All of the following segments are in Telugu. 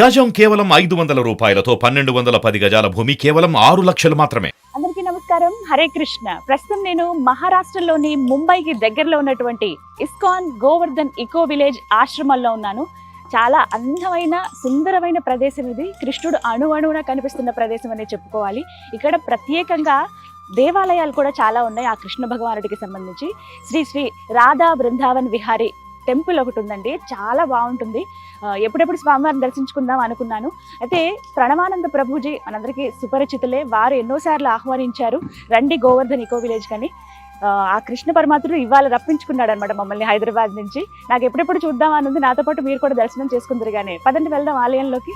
గజం కేవలం ఐదు వందల రూపాయలతో పన్నెండు వందల పది గజాల భూమి కేవలం ఆరు లక్షలు మాత్రమే. అందరికీ నమస్కారం. హరే కృష్ణ. ప్రస్తుతం నేను మహారాష్ట్రలోని ముంబైకి దగ్గరలో ఉన్నటువంటి ఇస్కాన్ గోవర్ధన్ ఇకో విలేజ్ ఆశ్రమంలో ఉన్నాను. చాలా అందమైన సుందరమైన ప్రదేశం ఇది. కృష్ణుడు అణు అణువున కనిపిస్తున్న ప్రదేశం అనే చెప్పుకోవాలి. ఇక్కడ ప్రత్యేకంగా దేవాలయాలు కూడా చాలా ఉన్నాయి ఆ కృష్ణ భగవానుడికి సంబంధించి. శ్రీ శ్రీ రాధా బృందావన్ విహారీ టెంపుల్ ఒకటి ఉందండి. చాలా బాగుంటుంది. ఎప్పుడెప్పుడు స్వామివారిని దర్శించుకుందాం అనుకున్నాను. అయితే ప్రణవానంద ప్రభుజీ మనందరికీ సుపరిచితులే. వారు ఎన్నోసార్లు ఆహ్వానించారు. రండి గోవర్ధన్ ఇకో విలేజ్ కానీ ఆ, కృష్ణ పరమాత్ముడు ఇవాళ రప్పించుకున్నాడు అనమాట మమ్మల్ని హైదరాబాద్ నుంచి. నాకు ఎప్పుడెప్పుడు చూద్దాం అని ఉంది నాతో పాటు మీరు కూడా దర్శనం చేసుకుందరు కానీ పదండి వెళ్దాం ఆలయంలోకి.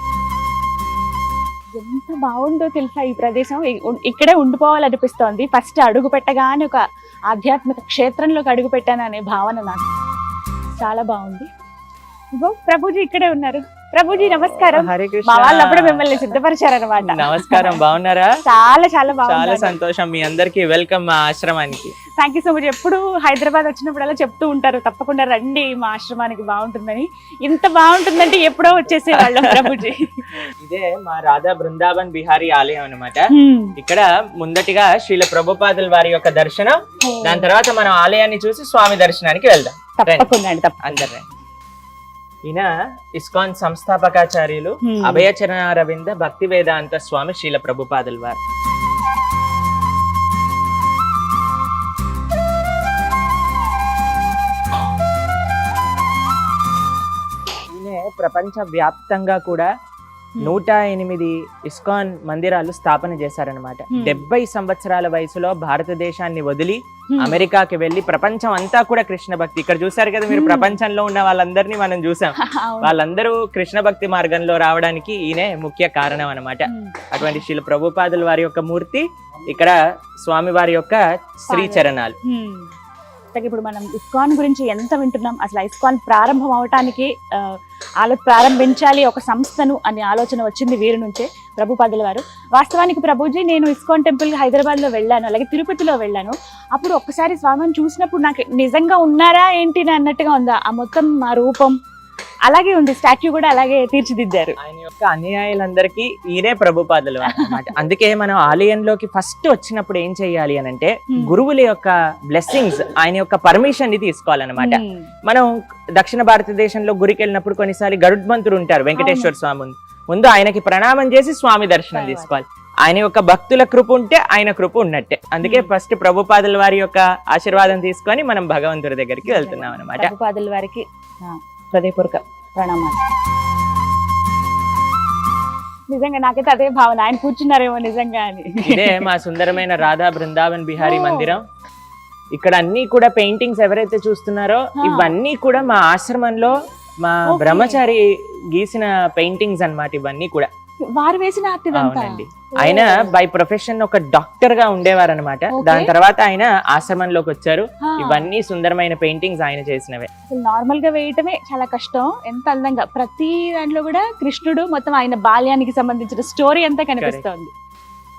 ఎంత బాగుందో తెలుసా ఈ ప్రదేశం? ఇక్కడే ఉండిపోవాలనిపిస్తోంది. ఫస్ట్ అడుగు పెట్టగానే ఒక ఆధ్యాత్మిక క్షేత్రంలోకి అడుగు పెట్టాననే భావన నాకు. చాలా బాగుంది. ఇగో ప్రభుజీ ఇక్కడే ఉన్నారు. ప్రభుజీ నమస్కారం. హరే మా కృష్ణ వాళ్ళు అప్పుడే మిమ్మల్ని సిద్ధపరిచారనమాట నమస్కారం బాగున్నారా? చాలా చాలా చాలా బాగుంది సంతోషం మీ అందరికి. వెల్కమ్ మా ఆశ్రమానికి. థ్యాంక్ యూ సో మచ్ ఎప్పుడు హైదరాబాద్ వచ్చినప్పుడు అలా చెప్తూ ఉంటారు. తప్పకుండా రండి మా ఆశ్రమానికి బాగుంటుందని. ఇంత బాగుంటుందంటే ఎప్పుడో వచ్చేసే వాళ్ళం ప్రభుజీ. ఇదే మా రాధా బృందావన్ బిహారీ ఆలయం అన్నమాట. హ్మ్. ఇక్కడ ముందటిగా శ్రీల ప్రభుపాదుల వారి యొక్క దర్శనం. దాని తర్వాత మనం ఆలయాన్ని చూసి స్వామి దర్శనానికి వెళ్దాం. తప్పకుండా అండి అందరు. ఈయన ఇస్కాన్ సంస్థాపకాచార్యులు Hmm. అభయచరణారవింద భక్తి వేదాంత స్వామి శ్రీల ప్రభుపాదుల వారు ప్రపంచ వ్యాప్తంగా కూడా. నూట ఎనిమిది ఇస్కాన్ మందిరాలు స్థాపన చేశారనమాట Hmm. డెబ్బై సంవత్సరాల వయసులో భారతదేశాన్ని వదిలి హ్మ్. అమెరికాకి వెళ్ళి ప్రపంచం అంతా కూడా కృష్ణ భక్తి ఇక్కడ చూసారు కదా మీరు Hmm. ప్రపంచంలో ఉన్న వాళ్ళందరినీ మనం చూసాం. వాళ్ళందరూ కృష్ణ భక్తి మార్గంలో రావడానికి ఈయనే ముఖ్య కారణం అన్నమాట హ్మ్. అటువంటి శిల ప్రభుపాదుల వారి యొక్క మూర్తి ఇక్కడ స్వామి వారి యొక్క శ్రీ. చరణాలు ఇప్పుడు మనం ఇస్కాన్ గురించి ఎంత వింటున్నాం అసలు ఇస్కాన్ ప్రారంభం అవటానికి ఆలో ప్రారంభించాలి ఒక సంస్థను అనే ఆలోచన వచ్చింది వీరి నుంచే ప్రభుపాదుల వారు. వాస్తవానికి ప్రభుజీ నేను ఇస్కాన్ టెంపుల్ హైదరాబాద్లో వెళ్ళాను అలాగే తిరుపతిలో వెళ్ళాను. అప్పుడు ఒక్కసారి స్వామిని చూసినప్పుడు నాకు నిజంగా ఉన్నారా ఏంటి అని అన్నట్టుగా ఉందా? ఆ మొత్తం మా రూపం? అలాగే ఉంది స్టాచ్యూ కూడా అలాగే తీర్చిదిద్దారు ఆయన యొక్క అనుయాయులందరికీ ఈయనే ప్రభుపాదులు అన్నమాట అందుకే మనం ఆలయంలోకి ఫస్ట్ వచ్చినప్పుడు ఏం చేయాలి అని అంటే. గురువుల యొక్క బ్లెస్సింగ్స్ ఆయన యొక్క పర్మిషన్ని తీసుకోవాలన్నమాట. మనం దక్షిణ భారతదేశంలో గురికి వెళ్ళినప్పుడు కొన్నిసార్లు గరుడ్మంతుడు ఉంటారు వెంకటేశ్వర స్వామి ముందు. ఆయనకి ప్రణామం చేసి స్వామి దర్శనం. తీసుకోవాలి ఆయన యొక్క భక్తుల కృప ఉంటే ఆయన కృప ఉన్నట్టే అందుకే. ఫస్ట్ ప్రభుపాదుల వారి యొక్క ఆశీర్వాదం తీసుకొని మనం భగవంతుడి దగ్గరికి వెళ్తున్నాం అనమాట ప్రభుపాదుల వారికి హృదయపూర్వక ప్రణామాలు. నిజంగా నాకైతే అదే భావన. ఆయన కూర్చున్నారేమో నిజంగా అని. ఇదే మా సుందరమైన రాధా బృందావన్ బిహారీ. మందిరం. ఇక్కడ అన్ని కూడా పెయింటింగ్స్ ఎవరైతే చూస్తున్నారో. ఇవన్నీ కూడా మా ఆశ్రమంలో మా. బ్రహ్మచారి గీసిన పెయింటింగ్స్ అన్నమాట ఇవన్నీ కూడా. వారు వేసిన ఆర్ట్ ఇదంతా? ఆయన బై ప్రొఫెషన్ ఒక డాక్టర్గా ఉండేవారు అనమాట. దాని తర్వాత ఆయన ఆశ్రమంలోకి వచ్చారు. ఇవన్నీ సుందరమైన పెయింటింగ్స్ ఆయన చేసినవే. అసలు నార్మల్గా వేయటమే చాలా కష్టం. ఎంత అందంగా. ప్రతి దాంట్లో కూడా కృష్ణుడు మొత్తం ఆయన బాల్యానికి సంబంధించిన స్టోరీ అంతా కనిపిస్తోంది.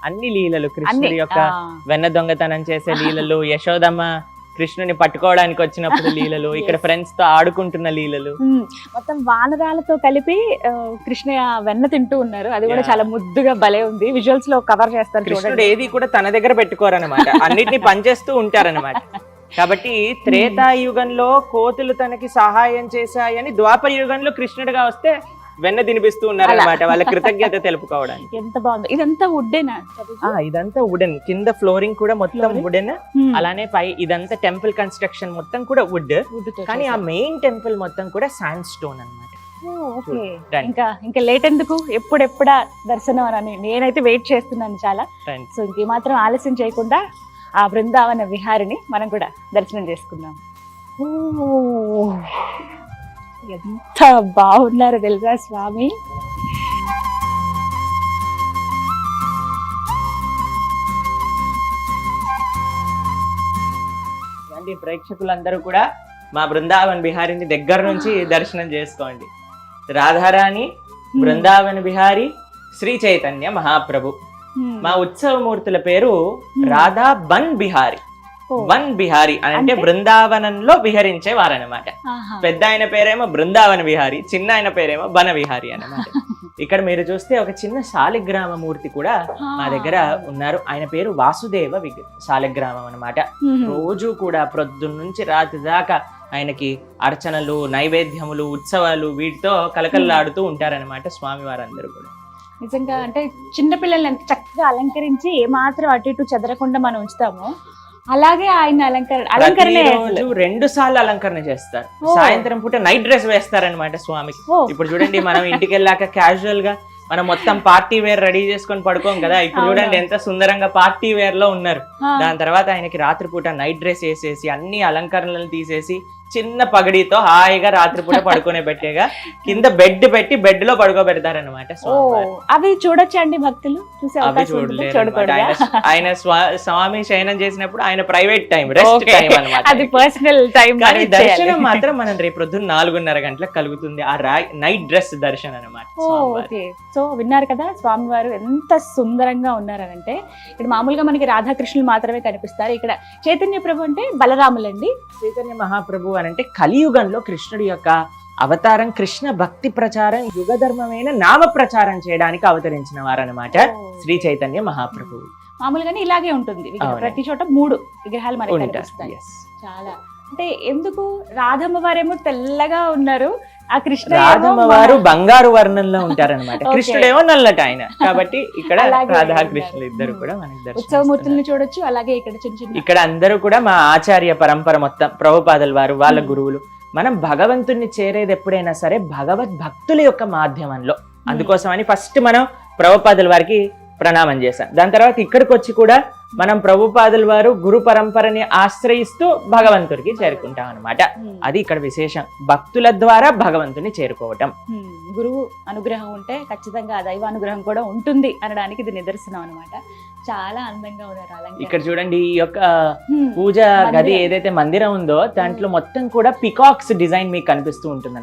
అన్ని లీలలు. కృష్ణుడి యొక్క వెన్న దొంగతనం చేసే లీలలు యశోదమ్మ కృష్ణుని పట్టుకోవడానికి వచ్చినప్పుడు లీలలు ఇక్కడ. ఫ్రెండ్స్తో ఆడుకుంటున్న లీలలు. మొత్తం వానరాలతో కలిపి ఆ, కృష్ణయ్య వెన్న తింటూ ఉన్నారు. అది కూడా. చాలా ముద్దుగా భలే ఉంది. విజువల్స్లో కవర్ చేస్తారు కృష్ణుడు చూడండి. ఏది కూడా తన దగ్గర పెట్టుకోరనమాట అన్నిటిని పనిచేస్తూ ఉంటారనమాట కాబట్టి త్రేతాయుగంలో కోతులు తనకి సహాయం చేశాయని ద్వాపర యుగంలో కృష్ణుడిగా వస్తే వెన్న తినిపిస్తూ ఉన్నారనమాట వాళ్ళ కృతజ్ఞత తెలుపుకోవడానికి. ఎంత బాగుంది. ఇదంతా వుడ్డేనా? ఆ ఇదంతా వుడెన్ కింద ఫ్లోరింగ్ కూడా మొత్తం Flooring? వుడెన్. అలానే పై ఇదంతా టెంపుల్ కన్స్ట్రక్షన్ మొత్తం కూడా వుడ్. కానీ ఆ. మెయిన్ టెంపుల్ మొత్తం కూడా శాండ్ స్టోన్ అనమాట. ఇంకా ఇంకా లేట్ ఎందుకు ఎప్పుడెప్పుడా దర్శనం అని నేనైతే వెయిట్ చేస్తున్నాను చాలా. సో ఇంకేమాత్రం ఆలస్యం చేయకుండా ఆ బృందావన విహారిని మనం కూడా దర్శనం చేసుకుందాం. ఓ, ఎంత బాగున్నారు తెలుసా స్వామి? ప్రేక్షకులందరూ కూడా మా బృందావన్ బిహారీని దగ్గర నుంచి దర్శనం చేసుకోండి. రాధారాణి బృందావన్ బిహారీ శ్రీ చైతన్య మహాప్రభు. మా ఉత్సవ మూర్తుల పేరు. రాధా బన్ బిహారీ. వన్ బిహారీ అని అంటే? బృందావనంలో విహరించే వారనమాట ఆహా. పెద్ద ఆయన పేరేమో బృందావన విహారి చిన్న ఆయన పేరేమో బన విహారి అన్నమాట. ఇక్కడ మీరు చూస్తే ఒక చిన్న శాలిగ్రామ మూర్తి కూడా మా దగ్గర ఉన్నారు. ఆయన పేరు వాసుదేవ శాలిగ్రామం అన్నమాట. మ్మ్. రోజు కూడా ప్రొద్దున్న నుంచి రాత్రి దాకా ఆయనకి అర్చనలు నైవేద్యములు ఉత్సవాలు వీటితో కలకల్లాడుతూ ఉంటారన్నమాట స్వామి వారందరూ కూడా. నిజంగా అంటే చిన్న పిల్లల్ని ఎంత చక్కగా అలంకరించి ఏమాత్రం అటు ఇటు చెదరకుండా మనం ఉంచుతామో. అలాగే ఆయన అలంకరణ అలంకరణ రెండు సార్లు అలంకరణ చేస్తారు. సాయంత్రం పూట నైట్ డ్రెస్ వేస్తారనమాట స్వామికి. ఇప్పుడు చూడండి మనం ఇంటికి వెళ్ళాక క్యాజువల్గా మనం మొత్తం పార్టీ వేర్ రెడీ చేసుకొని పడుకోం కదా ఇప్పుడు. చూడండి ఎంత సుందరంగా పార్టీ వేర్లో ఉన్నారు దాని తర్వాత ఆయనకి రాత్రిపూట నైట్ డ్రెస్ వేసేసి అన్ని అలంకరణలను తీసేసి చిన్న పగడితో హాయిగా రాత్రిపూట పడుకునే పెట్టేగా కింద బెడ్ పెట్టి బెడ్లో పడుకోబెడతారనమాట ఓ అవి చూడొచ్చండి భక్తులు? చూసే అవి. చూడకూడదా? ఆయన ఆయన స్వా- స్వామి శయనం చేసినప్పుడు ఆయన ప్రైవేట్ టైం రెస్ట్. టైం అనమాట అది పర్సనల్ టైం కానీ దర్శనం మాత్రం మనం రేపు పొద్దున్న నాలుగున్నర గంటలకు కలుగుతుంది. ఆ నైట్ డ్రెస్ దర్శనం అనమాట సో విన్నారు కదా స్వామివారు ఎంత సుందరంగా ఉన్నారనంటే ఇక్కడ మామూలుగా మనకి రాధాకృష్ణులు మాత్రమే కనిపిస్తారు. ఇక్కడ చైతన్య ప్రభు అంటే బలరాములండి. చైతన్య మహాప్రభు అని అంటే కలియుగంలో కృష్ణుడి యొక్క అవతారం కృష్ణ భక్తి ప్రచారం యుగ ధర్మమైన నామ ప్రచారం చేయడానికి అవతరించిన వారనమాట శ్రీ చైతన్య మహాప్రభు. మామూలుగానే ఇలాగే ఉంటుంది. ప్రతి చోట మూడు విగ్రహాలు మనకి. చాలా. అంటే ఎందుకు రాధమ్మ వారేమో తెల్లగా ఉన్నారు. ఆ కృష్ణ రాధమ్మ వారు బంగారు వర్ణంలో ఉంటారనమాట. కృష్ణుడేమో నల్లట ఆయన కాబట్టి ఇక్కడ అలాగే రాధా ఉన్నారు. కృష్ణులు ఇద్దరు కూడా మనకి ఉత్సవమూర్తుల్ని చూడొచ్చు అలాగే ఇక్కడ చిన్న చిన్న ఇక్కడ అందరూ కూడా మా ఆచార్య పరంపర మొత్తం ప్రభుపాదల వారు వాళ్ళ. గురువులు మనం భగవంతుణ్ణి చేరేది ఎప్పుడైనా సరే భగవద్ భక్తుల యొక్క మాధ్యమంలో అందుకోసమని ఫస్ట్ మనం ప్రభుపాదుల వారికి ప్రణామం చేశాం దాని తర్వాత ఇక్కడికి వచ్చి కూడా మనం ప్రభుపాదుల వారు గురు పరంపరని ఆశ్రయిస్తూ భగవంతుడికి చేరుకుంటాం అనమాట Hmm. అది ఇక్కడ విశేషం భక్తుల ద్వారా భగవంతుని చేరుకోవటం హ్మ్. గురువు అనుగ్రహం ఉంటే ఖచ్చితంగా ఆ దైవ అనుగ్రహం కూడా ఉంటుంది అనడానికి ఇది నిదర్శనం అనమాట చాలా అందంగా ఉన్నారు అలంకరణ. ఇక్కడ చూడండి ఈ యొక్క. పూజ గది. ఏదైతే మందిరం ఉందో దాంట్లో మొత్తం కూడా పికాక్స్ డిజైన్ మీకు కనిపిస్తూ ఉంటుంది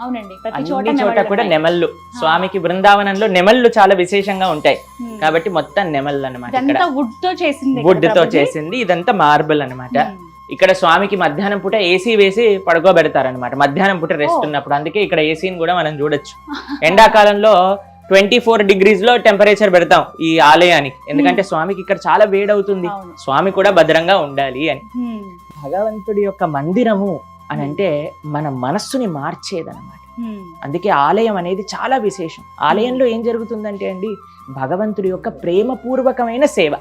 అవునండి ప్రతి అన్ని చోట చోట కూడా. నెమళ్ళు స్వామికి బృందావనంలో నెమళ్ళు చాలా విశేషంగా ఉంటాయి. కాబట్టి మొత్తం నెమళ్ళు అనమాట వుడ్తో చేసింది వుడ్తో? చేసింది ఇదంతా మార్బుల్ అన్నమాట హ్మ్. ఇక్కడ స్వామికి మధ్యాహ్నం పూట ఏసీ వేసి పడుకోబెడతారనమాట మధ్యాహ్నం పూట రెస్ట్. ఉన్నప్పుడు అందుకే ఇక్కడ ఏసీని కూడా మనం చూడొచ్చు ఎండాకాలంలో ట్వంటీ ఫోర్ డిగ్రీస్లో టెంపరేచర్ పెడతాం ఈ ఆలయానికి. ఎందుకంటే స్వామికి ఇక్కడ చాలా వేడవుతుంది. స్వామి కూడా భద్రంగా ఉండాలి అని. హ్మ్. భగవంతుడి యొక్క మందిరము అని అంటే మన మనస్సుని మార్చేదన్నమాట. హ్మ్. అందుకే ఆలయం అనేది చాలా విశేషం. ఆలయంలో ఏం జరుగుతుందంటే అండి భగవంతుడి యొక్క ప్రేమపూర్వకమైన సేవ.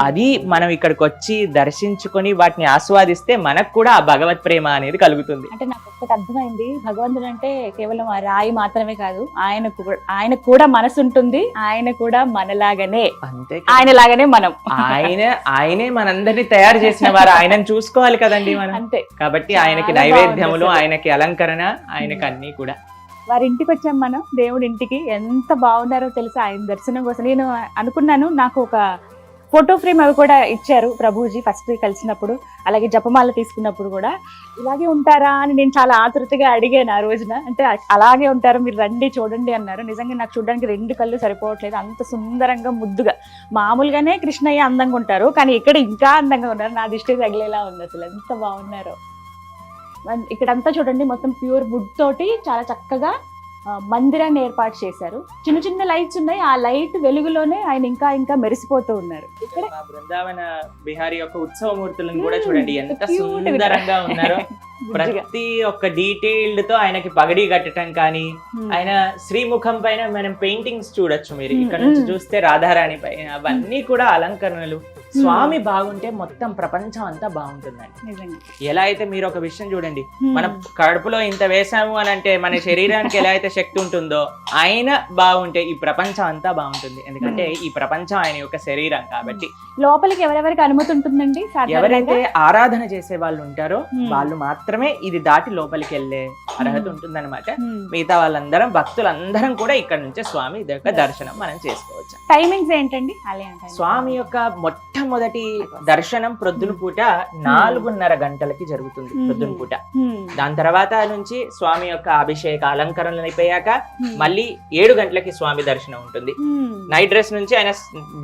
అది మనం ఇక్కడికి వచ్చి దర్శించుకొని వాటిని ఆస్వాదిస్తే మనకు కూడా ఆ భగవత్ ప్రేమ అనేది కలుగుతుంది. అంటే నాకు ఒక్కటి అర్థమైంది. భగవంతుడు అంటే కేవలం ఆ రాయి మాత్రమే కాదు ఆయనకు కూడా ఆయనకు కూడా మనసు ఉంటుంది ఆయన కూడా మనలాగానే. అంతే ఆయన లాగానే మనం. ఆయన ఆయనే మనందరినీ తయారు చేసిన వారు. ఆయనను చూసుకోవాలి కదండి మనం. అంతే. కాబట్టి ఆయనకి నైవేద్యములు. ఆయనకి అలంకరణ ఆయనకి అన్ని కూడా. వారి ఇంటికి వచ్చాం మనం దేవుడి ఇంటికి ఎంత బాగున్నారో తెలుసా? ఆయన దర్శనం కోసం. నేను అనుకున్నాను నాకు ఒక ఫోటో ఫ్రేమ్ అవి కూడా ఇచ్చారు ప్రభుజీ ఫస్ట్ కలిసినప్పుడు అలాగే జపమాల తీసుకున్నప్పుడు కూడా. ఇలాగే ఉంటారా అని నేను చాలా ఆతృతగా అడిగాను ఆ రోజున. అంటే అలాగే ఉంటారు మీరు రండి చూడండి అన్నారు. నిజంగా నాకు చూడడానికి రెండు కళ్ళు సరిపోవట్లేదు అంత సుందరంగా ముద్దుగా. మామూలుగానే కృష్ణయ్య అందంగా ఉంటారు కానీ ఇక్కడ ఇంకా అందంగా ఉన్నారు. నా దృష్టి తగిలేలా ఉంది అసలు. ఎంత బాగున్నారో. ఇక్కడంతా చూడండి మొత్తం ప్యూర్ వుడ్ తోటి చాలా చక్కగా మందిరాన్ని ఏర్పాటు చేశారు చిన్న చిన్న లైట్స్ ఉన్నాయి ఆ లైట్ వెలుగులోనే ఆయన ఇంకా ఇంకా మెరిసిపోతూ ఉన్నారు ఇక్కడ బృందావన బిహారీ యొక్క ఉత్సవ మూర్తులను కూడా. చూడండి ఎంత. సుందరంగా ఉన్నారో. ప్రతి ఒక్క డీటెయిల్డ్తో ఆయనకి పగడి కట్టడం కానీ. ఆయన శ్రీముఖం పైన మనం పెయింటింగ్స్ చూడొచ్చు మీరు ఇక్కడ నుంచి. చూస్తే రాధారాణి పైన అవన్నీ కూడా అలంకరణలు స్వామి బాగుంటే మొత్తం ప్రపంచం అంతా బాగుంటుందండి ఎలా అయితే మీరు ఒక విషయం చూడండి. మన కడుపులో ఇంత వేసాము అని అంటే మన శరీరానికి ఎలా అయితే శక్తి ఉంటుందో ఆయన బాగుంటే ఈ ప్రపంచం అంతా బాగుంటుంది ఎందుకంటే ఈ ప్రపంచం ఆయన యొక్క శరీరం కాబట్టి లోపలికి ఎవరెవరికి అనుమతి ఉంటుందండి ఎవరైతే? ఆరాధన చేసే వాళ్ళు ఉంటారో. వాళ్ళు మాత్రమే ఇది దాటి లోపలికి వెళ్ళే అర్హత. ఉంటుందన్నమాట. మిగతా వాళ్ళందరం భక్తులందరం కూడా ఇక్కడ నుంచే స్వామి దర్శనం మనం చేసుకోవచ్చు టైమింగ్స్ ఏంటండి? స్వామి యొక్క మొట్టమొదటి దర్శనం ప్రొద్దున పూట నాలుగున్నర గంటలకి జరుగుతుంది. ప్రొద్దున పూట. దాని తర్వాత నుంచి స్వామి యొక్క అభిషేక అలంకరణలు అయిపోయాక. మళ్ళీ ఏడు గంటలకి స్వామి దర్శనం ఉంటుంది. నైట్ డ్రెస్ నుంచి ఆయన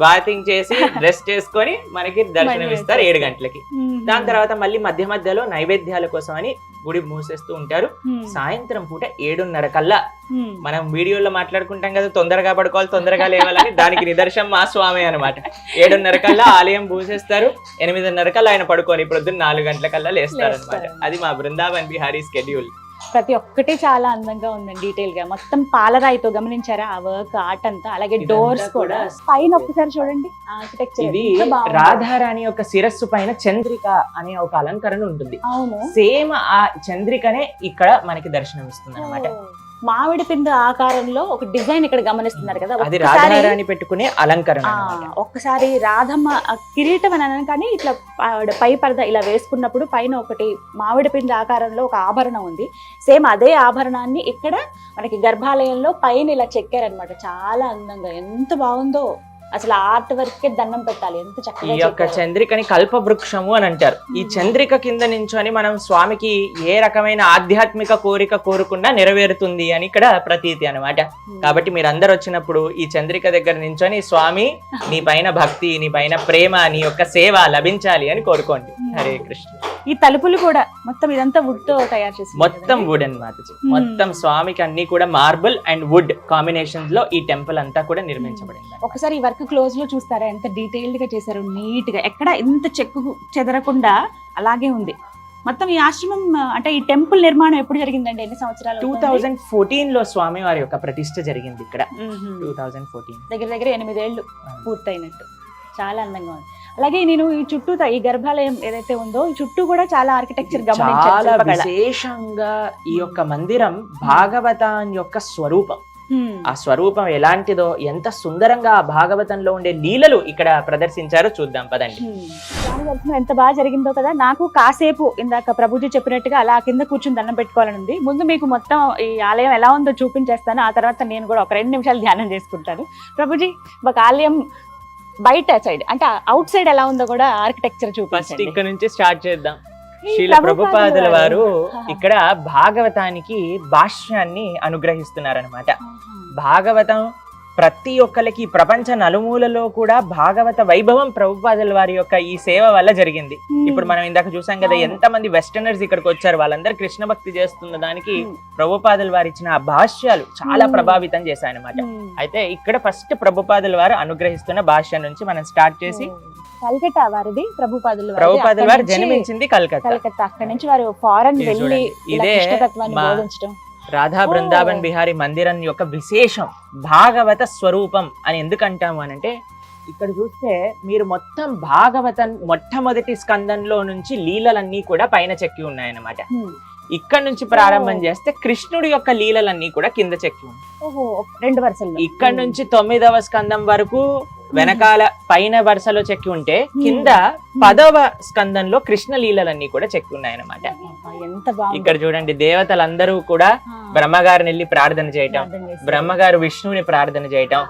బాతింగ్ చేసి డ్రెస్ చేసుకొని మనకి దర్శనం ఇస్తారు ఏడు గంటలకి. దాని తర్వాత మళ్ళీ మధ్య మధ్యలో నైవేద్యాల కోసం అని గుడి మూసేస్తూ ఉంటారు. సాయంత్రం పూట ఏడున్నర కల్లా. మనం వీడియోలో మాట్లాడుకుంటాం కదా తొందరగా పడుకోవాలి తొందరగా లేవాలని దానికి నిదర్శనం మా స్వామి అనమాట ఏడున్నర కల్లా ఆలయం పూసేస్తారు ఎనిమిదిన్నర కల్లా ఆయన పడుకోవాలి ప్రొద్దున్న నాలుగు గంటల కల్లా లేస్తారు అనమాట. అది మా బృందావన్ బిహారీ స్కెడ్యూల్ ప్రతి ఒక్కటి చాలా అందంగా ఉందండి డీటెయిల్గా. మొత్తం పాలరాయితో గమనించారా? ఆ వర్క్ ఆర్ట్ అంతా అలాగే డోర్స్ కూడా పైన ఒక్కసారి చూడండి. ఆర్కిటెక్చర్ ఇది రాధారాణి యొక్క శిరస్సు పైన చంద్రిక అనే ఒక అలంకరణ ఉంటుంది. అవును. సేమ్ ఆ చంద్రికనే ఇక్కడ మనకి దర్శనం ఇస్తుంది అనమాట మామిడి పిండి ఆకారంలో ఒక డిజైన్ ఇక్కడ గమనిస్తున్నారు కదా. అది రాధారాణి పెట్టుకునే అలంకరణ. ఒక్కసారి రాధమ్మ కిరీటం అని అనను కానీ ఇట్లా పై పరద ఇలా వేసుకున్నప్పుడు పైన ఒకటి మామిడి పిండి ఆకారంలో ఒక ఆభరణం ఉంది. సేమ్ అదే ఆభరణాన్ని ఇక్కడ మనకి గర్భాలయంలో పైన ఇలా చెక్కారనమాట చాలా అందంగా. ఎంత బాగుందో. అసలు ఆర్ట్ వర్క్ కే దండం పెట్టాలి ఎంత ఈ చక్కగా యొక్క చెక్కారో. చంద్రికని కల్పవృక్షము అని అంటారు ఈ. చంద్రిక కింద నించొని మనం స్వామికి ఏ రకమైన ఆధ్యాత్మిక కోరిక కోరుకున్నా నెరవేరుతుంది అని ఇక్కడ ప్రతీతి అన్నమాట ఉమ్. కాబట్టి మీరు అందరు వచ్చినప్పుడు ఈ చంద్రిక దగ్గర నించొని స్వామి నీ పైన భక్తి నీ పైన ప్రేమ నీ యొక్క సేవ లభించాలి అని కోరుకోండి హరే కృష్ణ ఈ తలుపులు కూడా మొత్తం ఇదంతా వుడ్తో తయారు చేసి మొత్తం వుడ్ అన్నమాట మొత్తం స్వామికి అన్ని కూడా మార్బుల్ అండ్ వుడ్ కాంబినేషన్స్లో ఈ టెంపుల్ అంతా కూడా నిర్మించబడింది ఒకసారి ఈ వర్క్ క్లోజ్లో చూస్తారా? ఎంత డీటెయిల్డ్గా చేశారు నీట్గా ఎక్కడ ఇంత చెక్కు చెదరకుండా అలాగే ఉంది. మొత్తం ఈ ఆశ్రమం అంటే ఈ టెంపుల్ నిర్మాణం ఎప్పుడు జరిగిందండి? ఎన్ని సంవత్సరాలు టూ? థౌజండ్ ఫోర్టీన్లో స్వామి వారి యొక్క ప్రతిష్ట జరిగింది ఇక్కడ. టూ థౌజండ్ ఫోర్టీన్ దగ్గర దగ్గర ఎనిమిదేళ్ళు పూర్తయినట్టు. చాలా అందంగా ఉంది. అలాగే నేను ఈ చుట్టూ ఈ గర్భాలయం ఏదైతే ఉందో ఈ చుట్టూ కూడా చాలా ఆర్కిటెక్చర్ చాలా విశేషంగా ఈ యొక్క మందిరం భాగవతాన్ యొక్క స్వరూపం. ఆ స్వరూపం ఎలాంటిదో ఎంత సుందరంగా ఆ భాగవతంలో ఉండే లీలలు ఇక్కడ ప్రదర్శించారో చూద్దాం పదండి. దర్శనం ఎంత బాగా జరిగిందో కదా నాకు కాసేపు ఇందాక ప్రభుజీ చెప్పినట్టుగా అలా కింద కూర్చుని దండం పెట్టుకోవాలని ఉంది. ముందు మీకు మొత్తం ఈ ఆలయం ఎలా ఉందో చూపించేస్తాను. ఆ తర్వాత నేను కూడా ఒక రెండు నిమిషాలు ధ్యానం చేసుకుంటాను. ప్రభుజీ ఒక ఆలయం బయట సైడ్ అంటే అవుట్ సైడ్ ఎలా ఉందో కూడా ఆర్కిటెక్చర్ ఫస్ట్ చూపించండి ఇక్కడ నుంచి స్టార్ట్ చేద్దాం శీల ప్రభుపాదుల వారు. ఇక్కడ భాగవతానికి భాష్యాన్ని అనుగ్రహిస్తున్నారనమాట. భాగవతం ప్రతి ఒక్కరికి ప్రపంచ నలుమూలలో కూడా భాగవత వైభవం ప్రభుపాదుల వారి యొక్క ఈ సేవ వల్ల జరిగింది. ఇప్పుడు మనం ఇందాక చూసాం కదా అవును. ఎంత మంది వెస్టర్నర్స్ ఇక్కడికి వచ్చారు వాళ్ళందరూ కృష్ణ భక్తి చేస్తున్న దానికి. ప్రభుపాదుల వారు ఇచ్చిన ఆ భాష్యాలు చాలా. ప్రభావితం చేశాయన్నమాట హ్మ్. అయితే ఇక్కడ ఫస్ట్ ప్రభుపాదుల వారు అనుగ్రహిస్తున్న భాష్యం నుంచి మనం స్టార్ట్ చేసి కల్కట్టా వారిది ప్రభుపాదులు. ప్రభుపాదుల వారు జన్మించింది కలకత్తా కలకత్తా అక్కడి నుంచి వారు ఫారెన్ వెళ్ళి ఇదే బోధించడం రాధా. బృందావన్ బిహారీ మందిరం యొక్క విశేషం భాగవత స్వరూపం అని ఎందుకు అంటాము అని అంటే ఇక్కడ చూస్తే మీరు మొత్తం భాగవతం మొట్టమొదటి స్కందంలో నుంచి లీలలన్నీ కూడా పైన చెక్కి ఉన్నాయన్నమాట. ఇక్కడ నుంచి ప్రారంభం. చేస్తే కృష్ణుడి యొక్క లీలలన్నీ కూడా కింద చెక్కి ఉన్నాయి రెండు వరుసల్లో ఇక్కడ నుంచి తొమ్మిదవ స్కందం వరకు వెనకాల పైన వరుసలో చెక్కి ఉంటే కింద పదవ స్కందంలో కృష్ణ లీలలన్నీ కూడా చెక్కి ఉన్నాయన్నమాట. ఇక్కడ చూడండి దేవతలందరూ కూడా బ్రహ్మగారిని వెళ్ళి ప్రార్థన చేయటం. బ్రహ్మగారు విష్ణువుని ప్రార్థన చేయటం.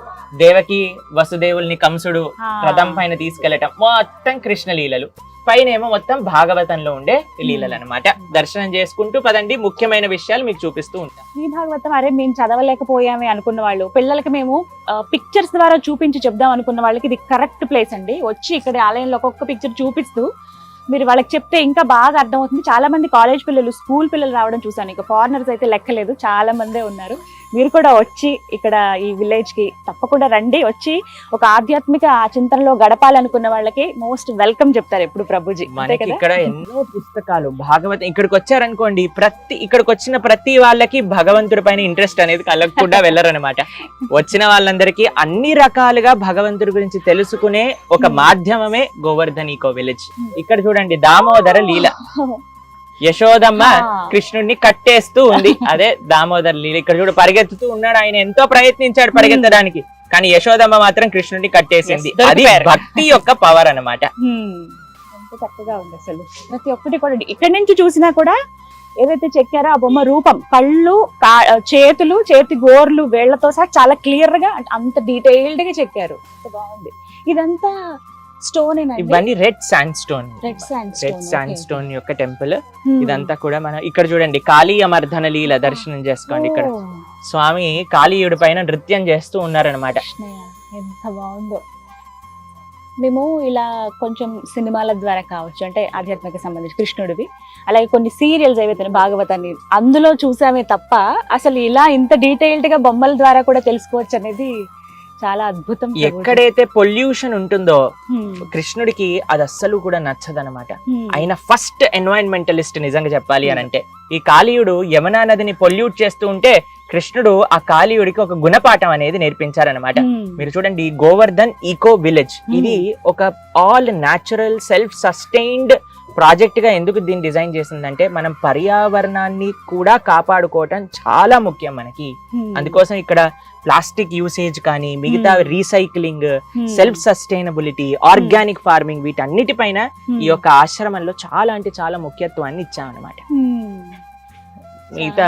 దేవకి వసుదేవుల్ని కంసుడు రథం పైన తీసుకెళ్ళటం మొత్తం కృష్ణ లీలలు. పైన ఏమో మొత్తం భాగవతంలో ఉండే లీలలు అన్నమాట దర్శనం చేసుకుంటూ పదండి. ముఖ్యమైన విషయాలు మీకు చూపిస్తూ ఉంటాం. శ్రీ భాగవతం అరే మేము చదవలేకపోయామే అనుకున్న వాళ్ళు పిల్లలకి మేము పిక్చర్స్ ద్వారా చూపించి చెప్దాం అనుకున్న వాళ్ళకి ఇది కరెక్ట్ ప్లేస్ అండి. వచ్చి ఇక్కడ ఆలయంలో ఒక్కొక్క పిక్చర్ చూపిస్తూ మీరు వాళ్ళకి చెప్తే ఇంకా బాగా అర్థమవుతుంది. చాలా మంది కాలేజ్ పిల్లలు స్కూల్ పిల్లలు రావడం చూసాను ఇక ఫారినర్స్ అయితే లెక్కలేదు. చాలా మందే ఉన్నారు. మీరు కూడా వచ్చి ఇక్కడ ఈ విలేజ్కి తప్పకుండా రండి. వచ్చి ఒక ఆధ్యాత్మిక చింతనలో గడపాలనుకున్న వాళ్ళకి మోస్ట్ వెల్కమ్ చెప్తారు ఎప్పుడు ప్రభుజీ. మనకి ఇక్కడ ఎన్నో పుస్తకాలు భాగవతం ఇక్కడికి వచ్చారనుకోండి ప్రతి ఇక్కడికి వచ్చిన ప్రతి వాళ్ళకి భగవంతుడి పైన ఇంట్రెస్ట్ అనేది కలగకుండా వెళ్ళరనమాట వచ్చిన వాళ్ళందరికీ అన్ని రకాలుగా భగవంతుడి గురించి తెలుసుకునే ఒక మాధ్యమమే గోవర్ధన్ ఈకో విలేజ్ ఇక్కడ చూడండి దామోదర లీల. యశోదమ్మ. కృష్ణుడిని కట్టేస్తూ ఉంది. అదే దామోదర్ లీల ఇక్కడ చూడు పరిగెత్తుతూ ఉన్నాడు ఆయన ఎంతో ప్రయత్నించాడు పరిగెత్తడానికి. కానీ యశోదమ్మ మాత్రం కృష్ణుడిని కట్టేసింది. అది. భక్తి యొక్క పవర్. ఎంత చక్కగా ఉంది అసలు. ప్రతి ఒక్కటి కూడా ఇక్కడి నుంచి చూసినా కూడా ఏదైతే చెక్కారో ఆ బొమ్మ రూపం కళ్ళు చేతులు చేతి గోర్లు వేళ్ళతో సహా చాలా క్లియర్గా అంత డీటెయిల్డ్గా చెక్కారు. బాగుంది. ఇదంతా స్టోన్ ఇవన్నీ red sand stone red sand red sand stone యొక్క టెంపుల్ ఇదంతా కూడా మనం ఇక్కడ చూడండి కాళీ అమర్ధన లీల దర్శనం చేసుకోండి ఇక్కడ. స్వామి కాళీయుడి పైన నృత్యం చేస్తూ ఉన్నారనమాట ఎంత బాగుందో. మేము ఇలా కొంచెం సినిమాల ద్వారా కావచ్చు అంటే ఆధ్యాత్మిక సంబంధించి కృష్ణుడివి అలాగే కొన్ని సీరియల్స్ ఏవైతే భాగవతాన్ని అందులో చూసామే తప్ప అసలు ఇలా ఇంత డీటెయిల్డ్గా బొమ్మల ద్వారా కూడా తెలుసుకోవచ్చు అనేది చాలా అద్భుతం. ఎక్కడైతే పొల్యూషన్ ఉంటుందో. కృష్ణుడికి అది అస్సలు కూడా నచ్చదనమాట. ఆయన ఫస్ట్ ఎన్వైరన్మెంటలిస్ట్ నిజంగా చెప్పాలి అని అంటే ఈ కాళీయుడు యమునా నదిని పొల్యూట్ చేస్తూ ఉంటే కృష్ణుడు ఆ కాళీయుడికి ఒక గుణపాఠం అనేది నేర్పించారనమాట. మీరు చూడండి గోవర్ధన్ ఈకో విలేజ్ ఇది ఒక ఆల్ న్యాచురల్ సెల్ఫ్ సస్టైన్డ్ ప్రాజెక్ట్గా ఎందుకు దీన్ని డిజైన్ చేసిందంటే మనం పర్యావరణాన్ని కూడా కాపాడుకోవటం చాలా ముఖ్యం మనకి. అందుకోసం ఇక్కడ ప్లాస్టిక్ యూసేజ్ కానీ మిగతా Hmm. Recycling hmm. Self sustainability organic farming వీటన్నిటిపైన హ్మ్. ఈ యొక్క ఆశ్రమంలో చాలా అంటే చాలా ముఖ్యత్వాన్ని ఇచ్చామన్నమాట. మిగతా.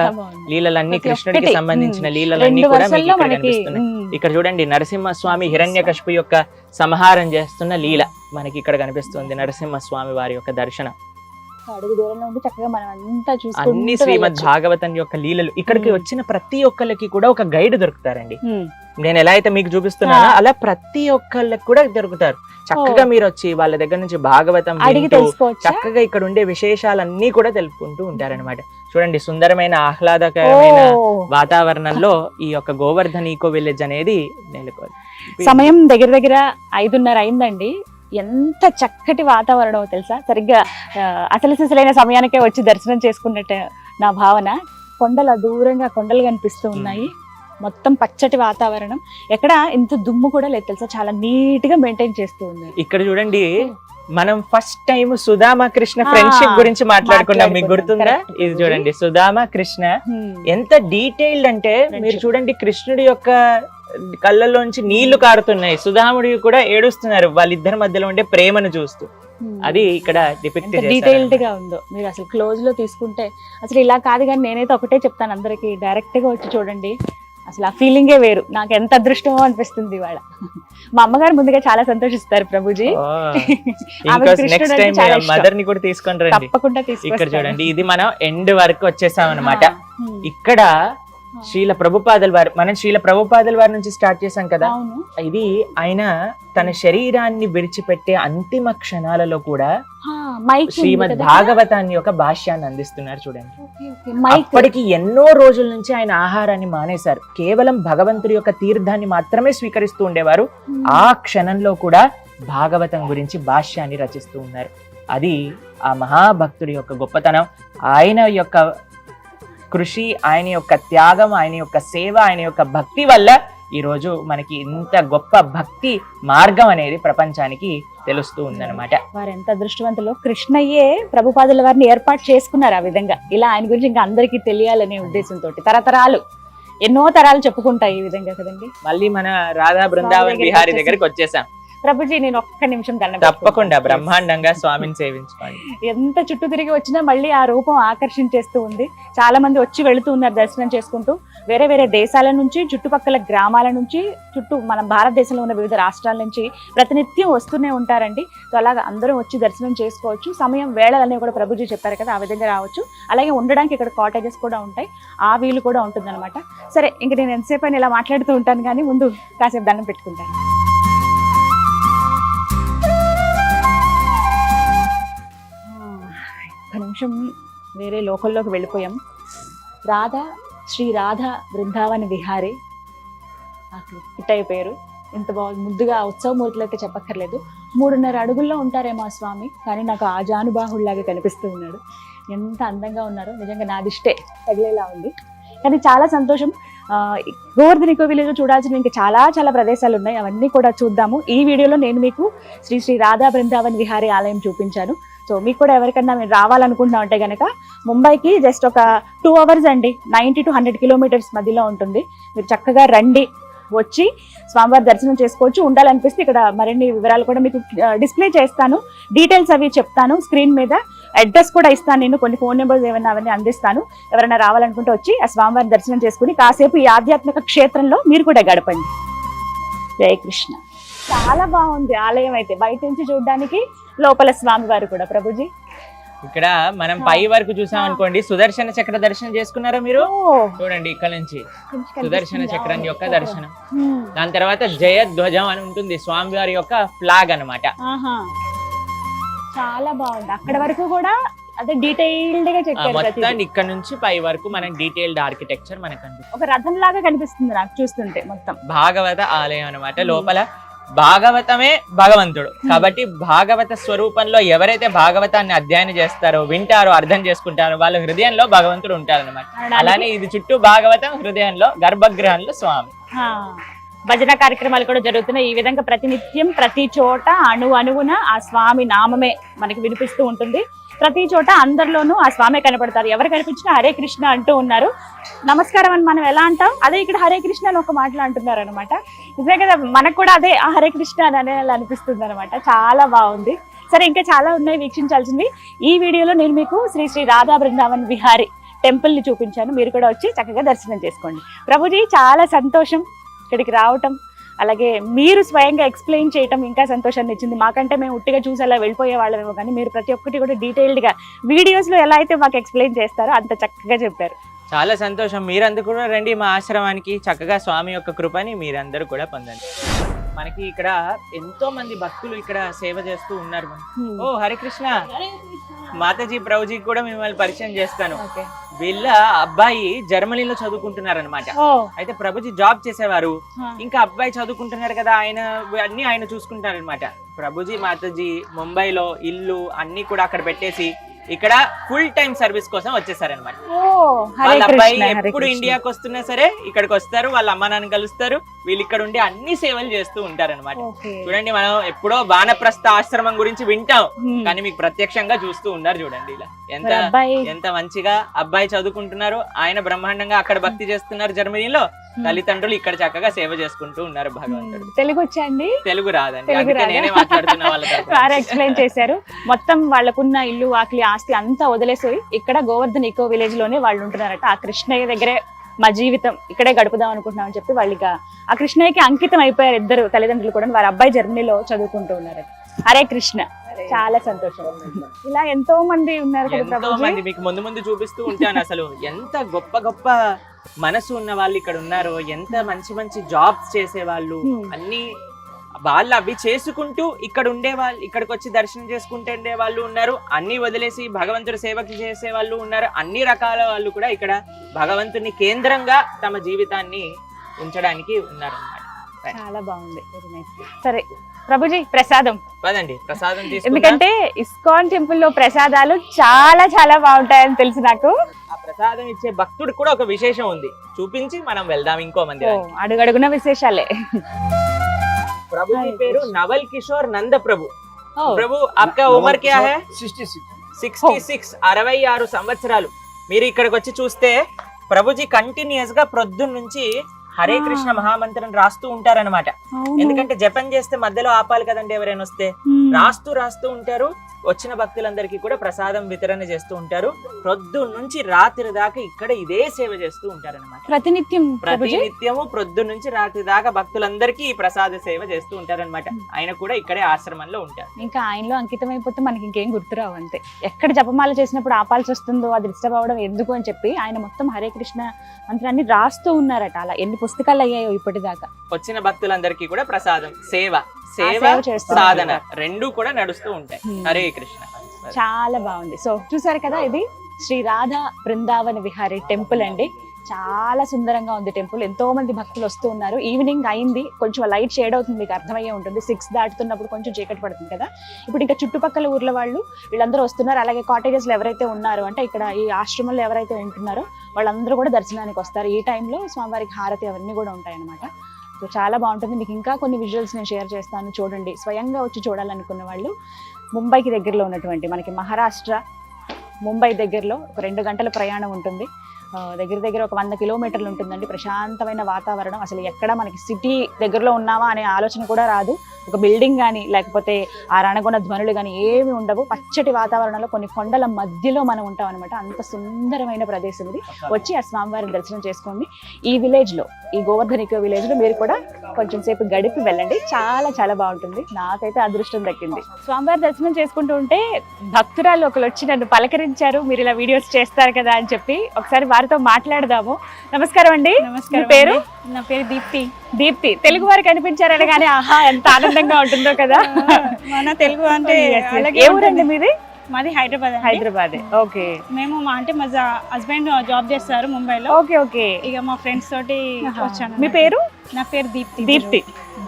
లీలలన్నీ కృష్ణుడికి సంబంధించిన లీలలన్నీ కూడా మీకు ఇక్కడ కనిపిస్తున్నాయి. ఇక్కడ చూడండి నరసింహస్వామి హిరణ్యకశిపు యొక్క సంహారం చేస్తున్న లీల మనకి ఇక్కడ కనిపిస్తుంది నరసింహస్వామి వారి యొక్క దర్శనం అడుగు దూరంలో ఉండి చక్కగా మనం అంతా అన్ని శ్రీమద్. భాగవతం యొక్క లీలలు ఇక్కడికి. వచ్చిన ప్రతి ఒక్కళ్ళకి కూడా ఒక గైడ్ దొరుకుతారండి. నేను ఎలా అయితే మీకు చూపిస్తున్నానో. అలా ప్రతి ఒక్కళ్ళకి కూడా దొరుకుతారు చక్కగా మీరు వచ్చి వాళ్ళ దగ్గర నుంచి భాగవతం వింటూ చక్కగా ఇక్కడ ఉండే విశేషాలన్నీ కూడా తెలుపుకుంటూ ఉంటారన్నమాట చూడండి సుందరమైన ఆహ్లాదకరమైన. వాతావరణంలో ఈ యొక్క గోవర్ధన్ ఈకో విలేజ్ అనేది నెలకొంది సమయం దగ్గర దగ్గర ఐదున్నర అయిందండి ఎంత చక్కటి వాతావరణం తెలుసా? సరిగ్గా అసలు సిసలైన సమయానికే వచ్చి దర్శనం చేసుకున్నట్టు నా భావన. కొండల దూరంగా కొండలు కనిపిస్తూ ఉన్నాయి. మొత్తం పచ్చటి వాతావరణం. ఎక్కడ ఇంత దుమ్ము కూడా లేదు తెలుసా? చాలా నీట్గా మెయింటైన్ చేస్తూ ఉన్నారు. ఇక్కడ చూడండి మనం first time Sudama Krishna friendship గురించి మాట్లాడుకున్నాం. మీకు. గుర్తుందా. ఇది చూడండి సుధామ కృష్ణ. ఎంత డీటెయిల్డ్ అంటే మీరు. చూడండి కృష్ణుడి యొక్క కళ్ళల్లోంచి నీళ్ళు కారుతున్నాయి. సుధాముడి కూడా ఏడుస్తున్నారు. వాళ్ళిద్దరి మధ్యలో ఉండే ప్రేమను చూస్తూ. అది ఇక్కడ డిపిక్ట్ డీటెయిల్డ్గా ఉందో. మీరు అసలు క్లోజ్లో తీసుకుంటే అసలు ఇలా కాదు కానీ నేనైతే ఒకటే చెప్తాను అందరికి. డైరెక్ట్గా వచ్చి చూడండి. అసలు ఆ ఫీలింగే వేరు. నాకు ఎంత అదృష్టమో అనిపిస్తుంది ఇవాళ. మా అమ్మగారు ముందుగా చాలా సంతోషిస్తారు ప్రభుజీ. మదర్ని కూడా తీసుకొని రండి. తప్పకుండా ఇక్కడ తీసుకొస్తాను. చూడండి. ఇది మనం ఎండ్ వరకు వచ్చేసాం అనమాట. ఇక్కడ శ్రీల ప్రభుపాదల వారు మనం శ్రీల ప్రభుపాదల వారి నుంచి స్టార్ట్ చేశాం కదా. ఇది ఆయన తన శరీరాన్ని విడిచిపెట్టే అంతిమ క్షణాలలో కూడా శ్రీమద్? భాగవతాన్ని యొక్క భాష్యాన్ని అందిస్తున్నారు చూడండి. అప్పటికి ఎన్నో రోజుల నుంచి ఆయన ఆహారాన్ని మానేశారు. కేవలం భగవంతుడి యొక్క తీర్థాన్ని మాత్రమే స్వీకరిస్తూ ఉండేవారు. ఆ క్షణంలో కూడా భాగవతం గురించి భాష్యాన్ని రచిస్తూ ఉన్నారు. అది ఆ మహాభక్తుడి యొక్క గొప్పతనం. ఆయన యొక్క కృషి ఆయన యొక్క త్యాగం ఆయన యొక్క సేవ ఆయన యొక్క భక్తి వల్ల ఈ రోజు మనకి ఇంత గొప్ప భక్తి మార్గం అనేది ప్రపంచానికి తెలుస్తూ ఉందన్నమాట. వారు ఎంత అదృష్టవంతులు కృష్ణయ్యే ప్రభుపాదుల వారిని ఏర్పాటు చేసుకున్నారు ఆ విధంగా. ఇలా ఆయన గురించి ఇంకా అందరికీ తెలియాలనే ఉద్దేశంతో తరతరాలు ఎన్నో తరాలు చెప్పుకుంటాయి ఈ విధంగా కదండి. మళ్ళీ మన రాధా బృందావన్ బిహారీ. దగ్గరికి వచ్చేసాం. ప్రభుజీ నేను ఒక్క నిమిషం దండం తప్పకుండా. బ్రహ్మాండంగా స్వామిని సేవించుకోండి. ఎంత చుట్టూ తిరిగి వచ్చినా మళ్ళీ ఆ రూపం ఆకర్షించేస్తూ ఉంది. చాలా మంది వచ్చి వెళుతూ ఉన్నారు దర్శనం చేసుకుంటూ. వేరే వేరే దేశాల నుంచి చుట్టుపక్కల గ్రామాల నుంచి చుట్టూ మన భారతదేశంలో ఉన్న వివిధ రాష్ట్రాల నుంచి ప్రతినిత్యం వస్తూనే ఉంటారండి. సో అలాగా అందరూ వచ్చి దర్శనం చేసుకోవచ్చు. సమయం వేళలనే కూడా ప్రభుజీ చెప్పారు కదా ఆ విధంగా రావచ్చు. అలాగే ఉండడానికి ఇక్కడ కాటేజెస్ కూడా ఉంటాయి. ఆ వీలు కూడా ఉంటుందన్నమాట. సరే ఇంక నేను ఎంతసేపు అయినా ఇలా మాట్లాడుతూ ఉంటాను కానీ ముందు కాసేపు దండం పెట్టుకుంటాను. కొంచెం వేరే లోకల్లోకి వెళ్ళిపోయాం. రాధా శ్రీ రాధ బృందావన విహారీ. నాకు హిట్టయ్య పేరు ఎంత బాగుంది ముద్దుగా ఉత్సవమూర్తులు అయితే చెప్పక్కర్లేదు. మూడున్నర అడుగుల్లో ఉంటారేమో ఆ స్వామి కానీ నాకు ఆజానుబాహుళ్ళాగా కనిపిస్తూ ఉన్నాడు. ఎంత అందంగా ఉన్నారో నిజంగా నాదిష్టే తగిలేలా ఉంది. కానీ చాలా సంతోషం. గోవర్ధన గోవర్ధన్ ఇకో విలేజ్ చూడాల్సిన ఇంకా చాలా చాలా ప్రదేశాలు ఉన్నాయి. అవన్నీ కూడా చూద్దాము. ఈ వీడియోలో నేను మీకు శ్రీ శ్రీ రాధా బృందావన్ విహారీ ఆలయం చూపించాను. సో మీకు కూడా ఎవరికన్నా మీరు రావాలనుకుంటున్నా ఉంటే కనుక ముంబైకి జస్ట్ ఒక టూ అవర్స్ అండి. నైంటీ టు హండ్రెడ్ కిలోమీటర్స్ మధ్యలో ఉంటుంది. మీరు చక్కగా రండి. వచ్చి స్వామివారి దర్శనం చేసుకోవచ్చు. ఉండాలనిపిస్తే ఇక్కడ మరిన్ని వివరాలు కూడా మీకు డిస్ప్లే చేస్తాను. డీటెయిల్స్ అవి చెప్తాను. స్క్రీన్ మీద అడ్రస్ కూడా ఇస్తాను. నేను కొన్ని ఫోన్ నెంబర్స్ ఏమైనా అవన్నీ అందిస్తాను. ఎవరైనా రావాలనుకుంటే వచ్చి ఆ స్వామివారి దర్శనం చేసుకుని కాసేపు ఈ ఆధ్యాత్మిక క్షేత్రంలో మీరు కూడా గడపండి. జయ కృష్ణ. చాలా బాగుంది ఆలయం అయితే. బయట నుంచి చూడడానికి లోపల స్వామివారు కూడా ప్రభుజీ. ఇక్కడ మనం పై వరకు చూసాం అనుకోండి. సుదర్శన చక్ర దర్శనం చేసుకున్నారా మీరు? చూడండి ఇక్కడ నుంచి. సుదర్శన చక్రం యొక్క దర్శనం. దాని తర్వాత జయ ధ్వజం అని ఉంటుంది. స్వామివారి యొక్క ఫ్లాగ్ అన్నమాట. ఆహా. చాలా బాగుంది. అక్కడ వరకు కూడా అదే డీటెయిల్డ్గా. మొత్తం ఇక్కడ నుంచి పై వరకు మనకి డీటెయిల్డ్ ఆర్కిటెక్చర్ మనకు కనిపిస్తుంది. ఒక రథం లాగా కనిపిస్తుంది నాకు చూస్తుంటే మొత్తం. భాగవత ఆలయం అన్నమాట. లోపల భాగవతమే భగవంతుడు. కాబట్టి భాగవత స్వరూపంలో ఎవరైతే భాగవతాన్ని అధ్యయనం చేస్తారో వింటారో అర్థం చేసుకుంటారో వాళ్ళ హృదయంలో భగవంతుడు ఉంటారన్నమాట. అనడానికి- అలానే ఇది చుట్టూ భాగవతం హృదయంలో గర్భగృహంలో స్వామి. భజన కార్యక్రమాలు కూడా జరుగుతున్నాయి. ఈ విధంగా ప్రతినిత్యం ప్రతి చోట అణు అణువున ఆ స్వామి నామమే మనకి వినిపిస్తూ ఉంటుంది. ప్రతి చోట అందరిలోనూ ఆ స్వామి కనపడతారు. ఎవరు కనిపించినా హరే కృష్ణ అంటూ ఉన్నారు. నమస్కారం అని మనం ఎలా అంటాం? అదే ఇక్కడ హరే కృష్ణ అని ఒక మాటలు అంటున్నారు అనమాట నిజమే కదా మనకు కూడా అదే హరే కృష్ణ అని అనేలా అనిపిస్తుంది అనమాట. చాలా బాగుంది. సరే ఇంకా చాలా ఉన్నాయి వీక్షించాల్సింది. ఈ వీడియోలో నేను మీకు శ్రీ శ్రీ రాధా బృందావన్ విహారీ టెంపుల్ని చూపించాను. మీరు కూడా వచ్చి చక్కగా దర్శనం చేసుకోండి. ప్రభుజీ చాలా సంతోషం ఇక్కడికి రావటం అలాగే మీరు స్వయంగా ఎక్స్ప్లెయిన్ చేయటం ఇంకా సంతోషాన్ని ఇచ్చింది. మాకంటే మేము ఉట్టిగా చూసి అలా వెళ్ళిపోయే వాళ్ళమేమో కానీ మీరు ప్రతి ఒక్కటి కూడా డీటెయిల్డ్గా వీడియోస్లో ఎలా అయితే మాకు ఎక్స్ప్లెయిన్ చేస్తారో అంత చక్కగా చెప్పారు. చాలా సంతోషం. మీరందరూ కూడా రండి మా ఆశ్రమానికి. చక్కగా స్వామి యొక్క కృపని మీరందరూ కూడా పొందండి. మనకి ఇక్కడ ఎంతో మంది భక్తులు ఇక్కడ సేవ చేస్తూ ఉన్నారు. ఓ హరికృష్ణ మాతాజీ ప్రభుజీ కూడా మిమ్మల్ని పరిచయం చేస్తాను. వీళ్ళ అబ్బాయి జర్మనీలో చదువుకుంటున్నారు అనమాట అయితే ప్రభుజీ జాబ్ చేసేవారు. ఇంకా అబ్బాయి చదువుకుంటున్నారు కదా ఆయన అన్ని ఆయన చూసుకుంటారు అనమాట ప్రభుజీ మాతాజీ ముంబైలో ఇల్లు అన్ని కూడా అక్కడ పెట్టేసి ఇక్కడ ఫుల్ టైం సర్వీస్ కోసం వచ్చేసారనమాట వాళ్ళ అబ్బాయి ఎప్పుడు. ఇండియాకి వస్తున్నా సరే ఇక్కడికి వస్తారు వాళ్ళ అమ్మ నాన్న కలుస్తారు వీళ్ళు ఇక్కడ ఉండి అన్ని సేవలు చేస్తూ ఉంటారన్నమాట. ఓకే. చూడండి మనం ఎప్పుడో బాణప్రస్థ ఆశ్రమం గురించి వింటాం. కానీ మీకు ప్రత్యక్షంగా చూస్తూ ఉన్నారు చూడండి ఇలా. ఎంత ఎంత మంచిగా అబ్బాయి చదువుకుంటున్నారు ఆయన బ్రహ్మాండంగా అక్కడ భక్తి చేస్తున్నారు జర్మనీలో తల్లిదండ్రులు ఇక్కడ చక్కగా సేవ చేసుకుంటూ ఉన్నారు భగవంతుడు. తెలుగు అండి? తెలుగు రాదండి. తెలుగు అందుకే రాదా? నేనే మాట్లాడుతున్నా వాళ్ళ తరపున. సార్ ఎక్స్ప్లెయిన్ చేశారు. మొత్తం వాళ్ళకున్న ఇల్లు ఆకలి ఆస్తి అంతా వదిలేసి ఇక్కడ గోవర్ధన్ ఈకో విలేజ్లోనే వాళ్ళు ఉంటున్నారట. ఆ కృష్ణయ్య దగ్గరే మా జీవితం ఇక్కడే గడుపుదాం అనుకుంటున్నాం అని చెప్పి వాళ్ళు ఇక ఆ కృష్ణయ్యకి అంకితం అయిపోయారు ఇద్దరు తల్లిదండ్రులు కూడా. వారి అబ్బాయి జర్మనీలో చదువుకుంటూ ఉన్నారు హరే కృష్ణ. చాలా సంతోషం ఇలా ఎంతో మంది ఉన్నారు ఎంతో మంది మీకు ముందు ముందు చూపిస్తూ ఉంటాను అసలు. ఎంత గొప్ప గొప్ప మనసు ఉన్న వాళ్ళు ఇక్కడ ఉన్నారు ఎంత మంచి మంచి జాబ్స్ చేసే వాళ్ళు. అన్ని వాళ్ళు అవి చేసుకుంటూ ఇక్కడ ఉండే వాళ్ళు ఇక్కడికి వచ్చి దర్శనం చేసుకుంటూ ఉండే వాళ్ళు ఉన్నారు. అన్ని వదిలేసి భగవంతుడి సేవకి చేసే వాళ్ళు ఉన్నారు. అన్ని రకాల వాళ్ళు కూడా ఇక్కడ భగవంతుని కేంద్రంగా తమ జీవితాన్ని ఉంచడానికి ఉన్నారు చాలా బాగుంది. వెరీ నైస్ సరే ప్రభుజీ ప్రసాదం. పదండి ప్రసాదం ఎందుకంటే ఇస్కాన్ టెంపుల్లో ప్రసాదాలు చాలా చాలా బాగుంటాయని తెలుసు నాకు. ఆ ప్రసాదం ఇచ్చే భక్తుడు కూడా ఒక విశేషం ఉంది. చూపించి మనం వెళ్దాం ఇంకో మంది అడుగడుగున విశేషాలే. ప్రభుజీ పేరు నవల్ కిషోర్ నంద ప్రభు ప్రభు అక్క ఉమర్ క్యా హే? సిక్స్టీ సిక్స్ అరవై ఆరు సంవత్సరాలు. మీరు ఇక్కడికి వచ్చి చూస్తే ప్రభుజీ కంటిన్యూస్గా ప్రొద్దు నుంచి హరే. కృష్ణ మహామంత్రం రాస్తూ ఉంటారన్నమాట. అవును. ఎందుకంటే జపం చేస్తే మధ్యలో ఆపాలి కదండి ఎవరైనా వస్తే. రాస్తూ రాస్తూ ఉంటారు. వచ్చిన భక్తులందరికీ కూడా ప్రసాదం వితరణ చేస్తూ ఉంటారు. ప్రొద్దున్న నుంచి రాత్రి దాకా ఇక్కడ ఇదే సేవ చేస్తూ ఉంటారన్నమాట. ప్రతినిత్యం ప్రతినిత్యము ప్రొద్దు నుంచి రాత్రి దాకా భక్తులందరికీ ఈ ప్రసాద సేవ చేస్తూ ఉంటారన్నమాట. ఆయన కూడా ఇక్కడే ఆశ్రమంలో ఉంటారు. ఇంకా ఆయనలో అంకితం అయిపోతే మనకి ఇంకేం గుర్తురావు అంతే. ఎక్కడ జపమాల చేసినప్పుడు ఆపాల్సి వస్తుందో అది డిస్టర్బ్ అవ్వడం ఎందుకు అని చెప్పి ఆయన మొత్తం హరే కృష్ణ మంత్రాన్ని రాస్తూ ఉన్నారట. అలా ఎన్ని పుస్తకాలు అయ్యాయో ఇప్పటిదాకా. వచ్చిన భక్తులందరికీ కూడా ప్రసాదం సేవ సేవ. సాధన రెండు కూడా నడుస్తూ ఉంటాయి. హరే కృష్ణ. చాలా బాగుంది. సో చూసారు కదా ఇది? శ్రీ రాధా బృందావన విహారీ టెంపుల్ అండి. చాలా సుందరంగా ఉంది టెంపుల్. ఎంతో మంది భక్తులు వస్తూ ఉన్నారు. ఈవినింగ్ అయింది. కొంచెం లైట్ షేడ్ అవుతుంది. మీకు అర్థమయ్యే ఉంటుంది. సిక్స్ దాటుతున్నప్పుడు కొంచెం చీకటి పడుతుంది కదా. ఇప్పుడు ఇంకా చుట్టుపక్కల ఊర్ల వాళ్ళు వీళ్ళందరూ వస్తున్నారు. అలాగే కాటేజెస్లో ఎవరైతే ఉన్నారో అంటే ఇక్కడ ఈ ఆశ్రమంలో ఎవరైతే ఉంటున్నారో వాళ్ళందరూ కూడా దర్శనానికి వస్తారు. ఈ టైంలో స్వామివారికి హారతి అవన్నీ కూడా ఉంటాయన్నమాట. సో చాలా బాగుంటుంది. మీకు ఇంకా కొన్ని విజువల్స్ నేను షేర్ చేస్తాను. చూడండి. స్వయంగా వచ్చి చూడాలనుకున్న వాళ్ళు ముంబైకి దగ్గరలో ఉన్నటువంటి మనకి మహారాష్ట్ర ముంబై దగ్గరలో ఒక రెండు గంటల ప్రయాణం ఉంటుంది. దగ్గర దగ్గర ఒక వంద కిలోమీటర్లు ఉంటుందండి. ప్రశాంతమైన వాతావరణం. అసలు ఎక్కడ మనకి సిటీ దగ్గరలో ఉన్నామా అనే ఆలోచన కూడా రాదు. ఒక బిల్డింగ్ కానీ లేకపోతే ఆ రణగొన ధ్వనులు కానీ ఏమి ఉండవు. పచ్చటి వాతావరణంలో కొన్ని కొండల మధ్యలో మనం ఉంటాం అనమాట అంత సుందరమైన ప్రదేశం ఇది. వచ్చి ఆ స్వామివారిని దర్శనం చేసుకోండి. ఈ విలేజ్లో ఈ గోవర్ధన్ ఇకో విలేజ్లో మీరు కూడా కొంచెం సేపు గడిపి వెళ్ళండి. చాలా చాలా బాగుంటుంది. నాకైతే అదృష్టం దక్కింది. స్వామివారి దర్శనం చేసుకుంటూ ఉంటే భక్తురాలు ఒకరు వచ్చి నన్ను పలకరించారు. మీరు ఇలా వీడియోస్ చేస్తారు కదా అని చెప్పి ఒకసారి వారితో మాట్లాడదాము. నమస్కారం అండి. నమస్కారం పేరు? నా పేరు దీప్తి. దీప్తి. తెలుగు వారు కనిపించారని కానీ ఆహా ఎంత ఆనందంగా ఉంటుందో కదా. మన తెలుగు అంటే ఏ ఊరండి. మీది? మాది హైదరాబాద్. హైదరాబాద్. ఓకే. మేము మా అంటే మా హస్బెండ్ జాబ్ చేస్తారు ముంబైలో. Okay okay. ఇక మా ఫ్రెండ్స్ తోటి వచ్చాను మీ పేరు? నా పేరు దీప్తి. దీప్తి.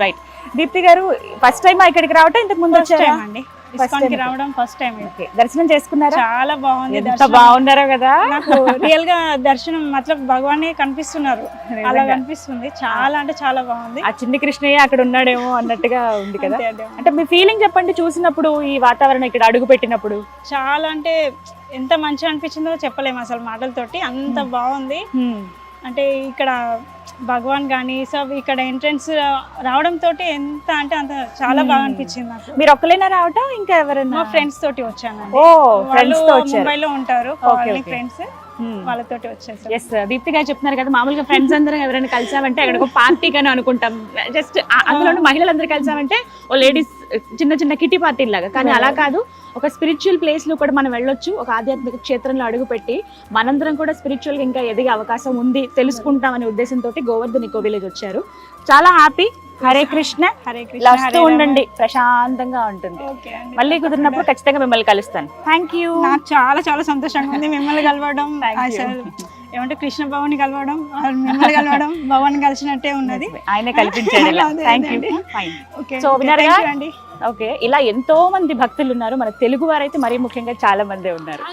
రైట్ దీప్తి గారు ఫస్ట్ టైం ఇక్కడికి రావటం? ఇంతకు ముందు వచ్చారా? అండి. ఇస్కాన్కి time. రావడం ఫస్ట్ టైం ఓకే దర్శనం చేసుకున్నారా? చాలా బాగుంది ఎంత దర్శనం. బాగున్నారో కదా. నాకు రియల్గా దర్శనం మతలబ్ భగవాన్ కనిపిస్తున్నారు. అలా. కనిపిస్తుంది చాలా అంటే చాలా బాగుంది. ఆ చిన్ని కృష్ణయ్య అక్కడ ఉన్నాడేమో అన్నట్టుగా ఉంది కదా. అంటే మీ ఫీలింగ్ చెప్పండి చూసినప్పుడు ఈ వాతావరణం ఇక్కడ అడుగు పెట్టినప్పుడు. చాలా అంటే ఎంత మంచిగా అనిపించిందో చెప్పలేము అసలు మాటలతోటి. అంత బాగుంది. అంటే ఇక్కడ భగవాన్ కానీ సో ఇక్కడ ఎంట్రన్స్ రావడం తోటి ఎంత అంటే అంత చాలా బాగా అనిపించింది నాకు. మీరు ఒక్కలేనా రావటం? ఇంకా ఎవరైనా? మా ఫ్రెండ్స్ తోటి వచ్చాను ఓ ఫ్రెండ్స్తో వచ్చారు. ముంబైలో ఉంటారు. ఫ్రెండ్స్ వాళ్ళతోటి వచ్చేసారు ఎస్ దీప్తి గారు చెప్తున్నారు కదా మామూలుగా ఫ్రెండ్స్ అందరం ఎవరైనా కలిసామంటే అక్కడ ఒక పార్టీ కానీ అనుకుంటాం. జస్ట్ అందులో మహిళలందరూ కలిసామంటే ఓ లేడీస్ చిన్న చిన్న కిటీ పార్టీ లాగా కానీ అలా కాదు. ఒక స్పిరిచువల్ ప్లేస్లో కూడా మనం వెళ్ళొచ్చు ఒక ఆధ్యాత్మిక క్షేత్రంలో అడుగుపెట్టి మనందరం కూడా స్పిరిచువల్గా ఇంకా ఎదిగే అవకాశం ఉంది తెలుసుకుంటాం అనే ఉద్దేశంతో గోవర్ధన్ ఇకో విలేజ్ వచ్చారు. చాలా హ్యాపీ హరే కృష్ణ. హరే వస్తూ ఉండండి ప్రశాంతంగా ఉంటుంది. మళ్ళీ కుదిరినప్పుడు ఖచ్చితంగా మిమ్మల్ని కలుస్తాను. థ్యాంక్ యూ నాకు చాలా చాలా సంతోషంగా ఉంది మిమ్మల్ని కలవడం. ఏమంటే కృష్ణ భవన్ కలవడం మిమ్మల్ని కలవడం భవన్ కలిసినట్టే ఉన్నది. ఆయన కల్పించాడు you. అండి. ఓకే ఇలా ఎంతో మంది భక్తులు ఉన్నారు. మన తెలుగు వారైతే మరీ ముఖ్యంగా చాలా మంది ఉన్నారు.